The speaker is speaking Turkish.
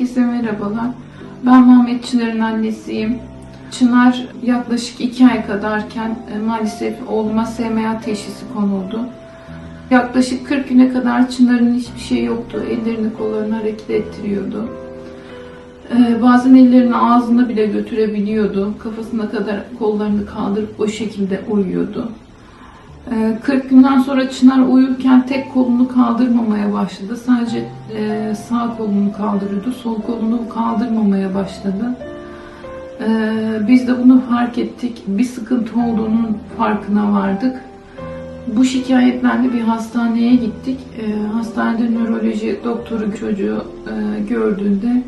Merhabalar. Ben Muhammed Çınar'ın annesiyim. Çınar yaklaşık iki ay kadarken e, maalesef oğluma SMA teşhisi konuldu. Yaklaşık 40 güne kadar Çınar'ın hiçbir şey yoktu. Ellerini kollarını hareket ettiriyordu. Ee, bazen ellerini ağzına bile götürebiliyordu. Kafasına kadar kollarını kaldırıp o şekilde uyuyordu. Ee, 40 günden sonra Çınar uyurken tek kolunu kaldırmamaya başladı. Sadece e, sağ kolunu kaldırıyordu. Sol kolunu kaldırmamaya başladı. Ee, Biz de bunu fark ettik. Bir sıkıntı olduğunun farkına vardık. Bu şikayetlerle bir hastaneye gittik. Ee, Hastanede nöroloji doktoru çocuğu e, gördüğünde